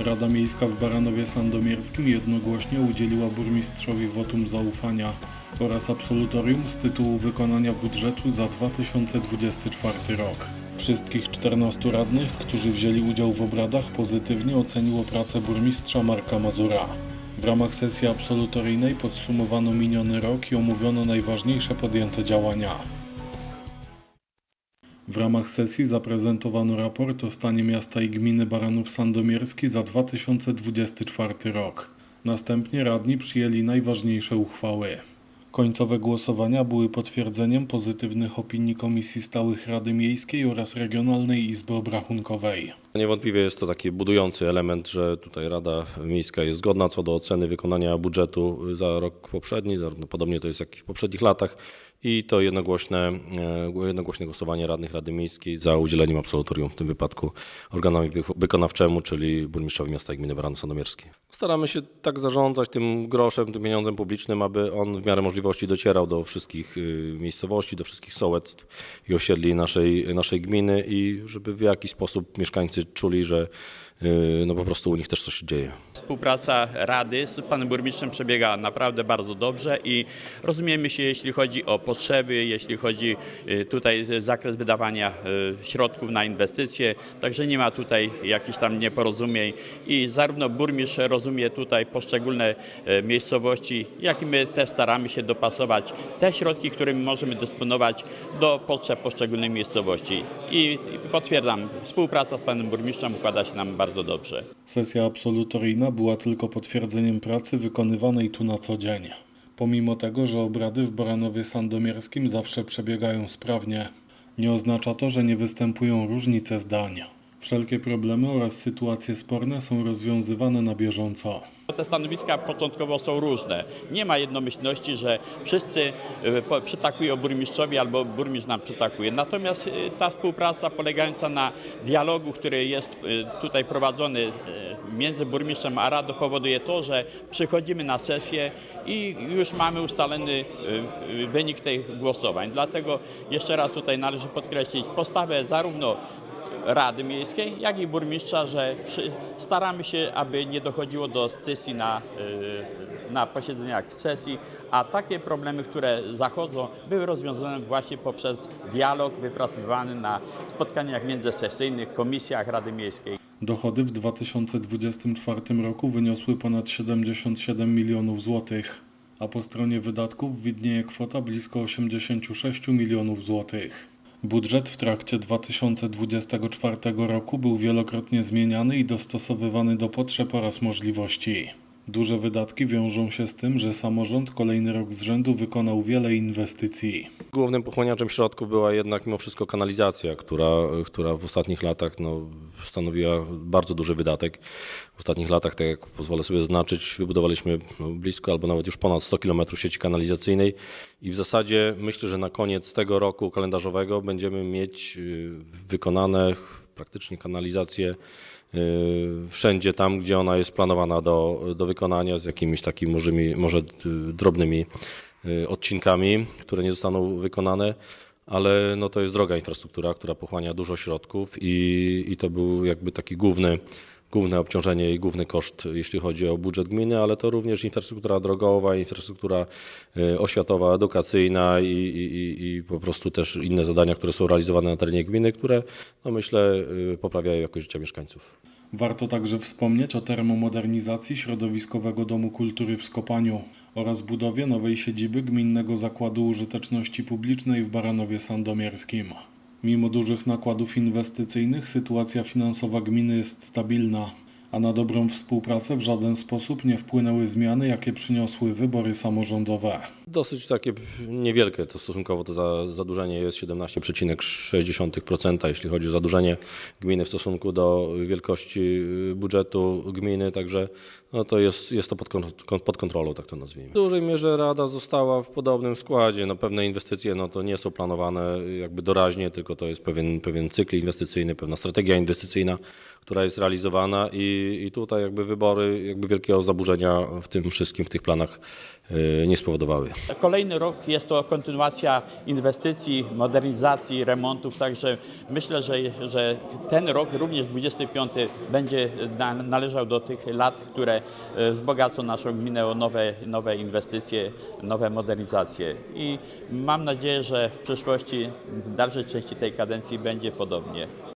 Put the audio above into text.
Rada Miejska w Baranowie Sandomierskim jednogłośnie udzieliła burmistrzowi wotum zaufania oraz absolutorium z tytułu wykonania budżetu za 2024 rok. Wszystkich 14 radnych, którzy wzięli udział w obradach, pozytywnie oceniło pracę burmistrza Marka Mazura. W ramach sesji absolutoryjnej podsumowano miniony rok i omówiono najważniejsze podjęte działania. W ramach sesji zaprezentowano raport o stanie miasta i gminy Baranów Sandomierski za 2024 rok. Następnie radni przyjęli najważniejsze uchwały. Końcowe głosowania były potwierdzeniem pozytywnych opinii Komisji Stałych Rady Miejskiej oraz Regionalnej Izby Obrachunkowej. Niewątpliwie jest to taki budujący element, że tutaj Rada Miejska jest zgodna co do oceny wykonania budżetu za rok poprzedni, podobnie to jest jak w poprzednich latach i to jednogłośne, e, jednogłośne głosowanie radnych Rady Miejskiej za udzieleniem absolutorium w tym wypadku organowi wy- wykonawczemu, czyli burmistrzowi miasta i gminy Baranów Sandomierski. Staramy się tak zarządzać tym groszem, tym pieniądzem publicznym, aby on w miarę możliwości docierał do wszystkich y, miejscowości, do wszystkich sołectw i osiedli naszej, naszej gminy i żeby w jakiś sposób mieszkańcy czuli, że no po prostu u nich też coś się dzieje. Współpraca Rady z panem burmistrzem przebiega naprawdę bardzo dobrze i rozumiemy się, jeśli chodzi o potrzeby, jeśli chodzi y, tutaj zakres wydawania y, środków na inwestycje, także nie ma tutaj jakichś tam nieporozumień i zarówno burmistrz rozumie tutaj poszczególne y, miejscowości, jak i my też staramy się dopasować te środki, którymi możemy dysponować do potrzeb poszczególnych miejscowości. I potwierdzam, współpraca z panem burmistrzem układa się nam bardzo dobrze. Sesja absolutoryjna była tylko potwierdzeniem pracy wykonywanej tu na co dzień. Pomimo tego, że obrady w Baranowie Sandomierskim zawsze przebiegają sprawnie, nie oznacza to, że nie występują różnice zdań. Wszelkie problemy oraz sytuacje sporne są rozwiązywane na bieżąco. Te stanowiska początkowo są różne. Nie ma jednomyślności, że wszyscy po- przytakują burmistrzowi albo burmistrz nam przytakuje. Natomiast y, ta współpraca polegająca na dialogu, który jest y, tutaj prowadzony między burmistrzem a radą powoduje to, że przychodzimy na sesję i już mamy ustalony wynik tych głosowań. Dlatego jeszcze raz tutaj należy podkreślić postawę zarówno Rady Miejskiej, jak i burmistrza, że staramy się, aby nie dochodziło do scysji na, y, na posiedzeniach sesji, a takie problemy, które zachodzą, były rozwiązane właśnie poprzez dialog wypracowywany na spotkaniach międzysesyjnych, komisjach Rady Miejskiej. Dochody w 2024 roku wyniosły ponad 77 milionów złotych, a po stronie wydatków widnieje kwota blisko 86 milionów złotych. Budżet w trakcie 2024 roku był wielokrotnie zmieniany i dostosowywany do potrzeb oraz możliwości. Duże wydatki wiążą się z tym, że samorząd kolejny rok z rzędu wykonał wiele inwestycji. Głównym pochłaniaczem środków była jednak mimo wszystko kanalizacja, która, która w ostatnich latach no, stanowiła bardzo duży wydatek. W ostatnich latach, tak jak pozwolę sobie zaznaczyć, wybudowaliśmy no, blisko albo nawet już ponad 100 km sieci kanalizacyjnej i w zasadzie myślę, że na koniec tego roku kalendarzowego będziemy mieć y, wykonane praktycznie kanalizację y, wszędzie tam, gdzie ona jest planowana do, do wykonania z jakimiś takimi może y, drobnymi y, odcinkami, które nie zostaną wykonane, ale no to jest droga infrastruktura, która pochłania dużo środków i, i to był jakby taki główny, główne obciążenie i główny koszt, jeśli chodzi o budżet gminy, ale to również infrastruktura drogowa, infrastruktura y, oświatowa, edukacyjna i, i, i- po prostu też inne zadania, które są realizowane na terenie gminy, które no myślę y, poprawiają jakość życia mieszkańców. Warto także wspomnieć o termomodernizacji Środowiskowego Domu Kultury w Skopaniu oraz budowie nowej siedziby Gminnego Zakładu Użyteczności Publicznej w Baranowie Sandomierskim. Mimo dużych nakładów inwestycyjnych sytuacja finansowa gminy jest stabilna, a na dobrą współpracę w żaden sposób nie wpłynęły zmiany, jakie przyniosły wybory samorządowe. Dosyć takie niewielkie to stosunkowo to za, zadłużenie jest 17,6%, jeśli chodzi o zadłużenie gminy w stosunku do wielkości y, budżetu gminy, także no to jest, jest to pod, pod kontrolą, tak to nazwijmy. W dużej mierze Rada została w podobnym składzie. No pewne inwestycje no to nie są planowane jakby doraźnie, tylko to jest pewien, pewien cykl inwestycyjny, pewna strategia inwestycyjna, która jest realizowana i i, tutaj jakby wybory jakby wielkiego zaburzenia w tym wszystkim, w tych planach y, nie spowodowały. Kolejny rok jest to kontynuacja inwestycji, modernizacji, remontów, także myślę, że, że ten rok, również 25, będzie na, należał do tych lat, które e, wzbogacą naszą gminę o nowe, nowe inwestycje, nowe modernizacje. I mam nadzieję, że w przyszłości, w dalszej części tej kadencji będzie podobnie.